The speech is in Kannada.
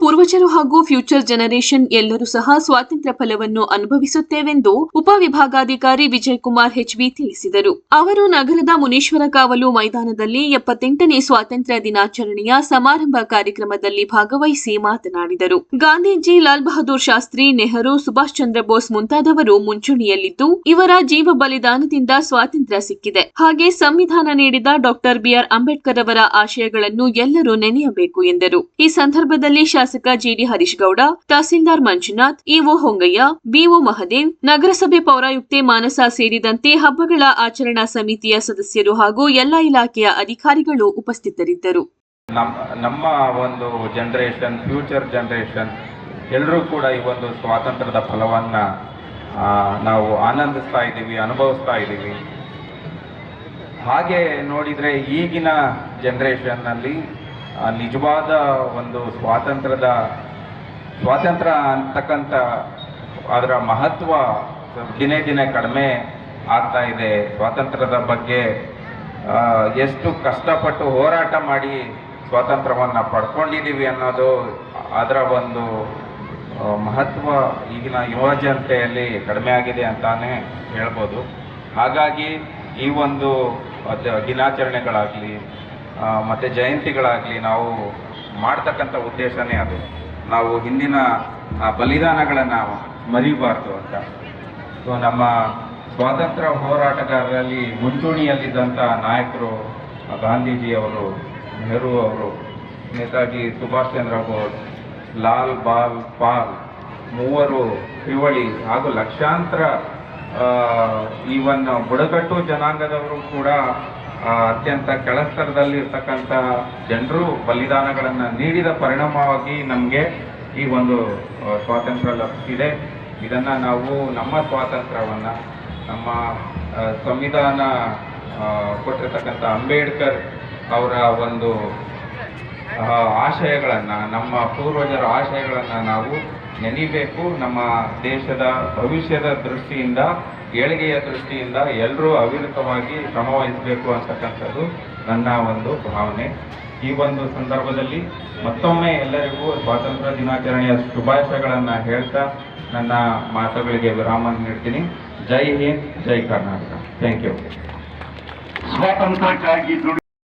ಪೂರ್ವಜರು ಹಾಗೂ ಫ್ಯೂಚರ್ ಜನರೇಷನ್ ಎಲ್ಲರೂ ಸಹ ಸ್ವಾತಂತ್ರ್ಯ ಫಲವನ್ನು ಅನುಭವಿಸುತ್ತೇವೆಂದು ಉಪವಿಭಾಗಾಧಿಕಾರಿ ವಿಜಯ್ ಕುಮಾರ್ ಹೆಚ್ಬಿ ತಿಳಿಸಿದರು. ಅವರು ನಗರದ ಮುನೀಶ್ವರ ಕಾವಲು ಮೈದಾನದಲ್ಲಿ ಎಪ್ಪತ್ತೆಂಟನೇ ಸ್ವಾತಂತ್ರ್ಯ ದಿನಾಚರಣೆಯ ಸಮಾರಂಭ ಕಾರ್ಯಕ್ರಮದಲ್ಲಿ ಭಾಗವಹಿಸಿ ಮಾತನಾಡಿದರು. ಗಾಂಧೀಜಿ, ಲಾಲ್ ಬಹದ್ದೂರ್ ಶಾಸ್ತ್ರಿ, ನೆಹರು, ಸುಭಾಷ್ ಚಂದ್ರ ಬೋಸ್ ಮುಂತಾದವರು ಮುಂಚೂಣಿಯಲ್ಲಿದ್ದು ಇವರ ಜೀವ ಬಲಿದಾನದಿಂದ ಸ್ವಾತಂತ್ರ್ಯ ಸಿಕ್ಕಿದೆ. ಹಾಗೆ ಸಂವಿಧಾನ ನೀಡಿದ ಡಾಕ್ಟರ್ ಬಿಆರ್ ಅಂಬೇಡ್ಕರ್ ಅವರ ಆಶಯಗಳನ್ನು ಎಲ್ಲರೂ ನೆನೆಯಬೇಕು ಎಂದರು. ಈ ಸಂದರ್ಭದಲ್ಲಿ ಶಾಸಕ GD Harish Gowda tahsildar Manjunath, EO Hongaiah, BO Mahadev, ನಗರಸಭೆ ಪೌರಾಯುಕ್ತೆ ಮಾನಸ ಸೇರಿದಂತೆ ಹಬ್ಬಗಳ ಆಚರಣಾ ಸಮಿತಿಯ ಸದಸ್ಯರು ಹಾಗೂ ಎಲ್ಲಾ ಇಲಾಖೆಯ ಅಧಿಕಾರಿಗಳು ಉಪಸ್ಥಿತರಿದ್ದರು. ನಮ್ಮ ಒಂದು ಜನರೇಷನ್ ಫ್ಯೂಚರ್ ಜನರೇಷನ್ ಎಲ್ಲರೂ ಕೂಡ ಈ ಒಂದು ಸ್ವಾತಂತ್ರ್ಯದ ಫಲವನ್ನು ನಾವು ಆನಂದಿಸ್ತಾ ಇದ್ದೀವಿ, ಅನುಭವಿಸ್ತಾ ಇದ್ದೀವಿ. ಹಾಗೆ ನೋಡಿದರೆ ಈಗಿನ ಜನ್ರೇಷನ್ನಲ್ಲಿ ನಿಜವಾದ ಒಂದು ಸ್ವಾತಂತ್ರ್ಯದ ಸ್ವಾತಂತ್ರ್ಯ ಅಂತಕ್ಕಂಥ ಅದರ ಮಹತ್ವ ದಿನೇ ದಿನೇ ಕಡಿಮೆ ಆಗ್ತಾ ಇದೆ. ಸ್ವಾತಂತ್ರ್ಯದ ಬಗ್ಗೆ ಎಷ್ಟು ಕಷ್ಟಪಟ್ಟು ಹೋರಾಟ ಮಾಡಿ ಸ್ವಾತಂತ್ರ್ಯವನ್ನು ಪಡ್ಕೊಂಡಿದ್ದೀವಿ ಅನ್ನೋದು ಅದರ ಒಂದು ಮಹತ್ವ ಈಗಿನ ಯುವ ಜನತೆಯಲ್ಲಿ ಕಡಿಮೆ ಆಗಿದೆ ಅಂತಾನೆ ಹೇಳ್ಬೋದು. ಹಾಗಾಗಿ ಈ ಒಂದು ದಿನಾಚರಣೆಗಳಾಗಲಿ ಮತ್ತು ಜಯಂತಿಗಳಾಗಲಿ ನಾವು ಮಾಡ್ತಕ್ಕಂಥ ಉದ್ದೇಶನೇ ಅದು. ನಾವು ಹಿಂದಿನ ಬಲಿದಾನಗಳನ್ನು ಮರಿಬಾರ್ದು ಅಂತ. ಸೊ, ನಮ್ಮ ಸ್ವಾತಂತ್ರ್ಯ ಹೋರಾಟಗಾರರಲ್ಲಿ ಮುಂಚೂಣಿಯಲ್ಲಿದ್ದಂಥ ನಾಯಕರು, ಗಾಂಧೀಜಿ ಗಾಂಧೀಜಿಯವರು ನೆಹರು ಅವರು, ನೇತಾಜಿ ಸುಭಾಷ್ ಚಂದ್ರ ಬೋಸ್, ಲಾಲ್ ಬಾಲ್ ಪಾಲ್, ಮೂವರು ತ್ರಿವಳಿ ಹಾಗೂ ಲಕ್ಷಾಂತರ ಈವನ್ ಬುಡಕಟ್ಟು ಜನಾಂಗದವರು ಕೂಡ ಅತ್ಯಂತ ಕೆಳಸ್ತರದಲ್ಲಿ ಇರ್ತಕ್ಕಂಥ ಜನರು ಬಲಿದಾನಗಳನ್ನು ನೀಡಿದ ಪರಿಣಾಮವಾಗಿ ನಮಗೆ ಈ ಒಂದು ಸ್ವಾತಂತ್ರ್ಯ ಲಭಿಸಿದೆ. ಇದನ್ನು ನಾವು ನಮ್ಮ ಸ್ವಾತಂತ್ರ್ಯವನ್ನು, ನಮ್ಮ ಸಂವಿಧಾನ ಕೊಟ್ಟಿರ್ತಕ್ಕಂಥ ಅಂಬೇಡ್ಕರ್ ಅವರ ಒಂದು ಆಶಯಗಳನ್ನು, ನಮ್ಮ ಪೂರ್ವಜರ ಆಶಯಗಳನ್ನು ನಾವು ನೆನೀಬೇಕು. ನಮ್ಮ ದೇಶದ ಭವಿಷ್ಯದ ದೃಷ್ಟಿಯಿಂದ, ಏಳಿಗೆಯ ದೃಷ್ಟಿಯಿಂದ ಎಲ್ಲರೂ ಅವಿರತವಾಗಿ ಶ್ರಮವಹಿಸಬೇಕು ಅಂತಕ್ಕಂಥದ್ದು ನನ್ನ ಒಂದು ಭಾವನೆ. ಈ ಒಂದು ಸಂದರ್ಭದಲ್ಲಿ ಮತ್ತೊಮ್ಮೆ ಎಲ್ಲರಿಗೂ ಸ್ವಾತಂತ್ರ್ಯ ದಿನಾಚರಣೆಯ ಶುಭಾಶಯಗಳನ್ನು ಹೇಳ್ತಾ ನನ್ನ ಮಾತುಗಳಿಗೆ ವಿರಾಮ ನೀಡ್ತೀನಿ. ಜೈ ಹಿಂದ್, ಜೈ ಕರ್ನಾಟಕ. ಥ್ಯಾಂಕ್ ಯು ಸ್ವಾತಂತ್ರ್ಯಕ್ಕಾಗಿ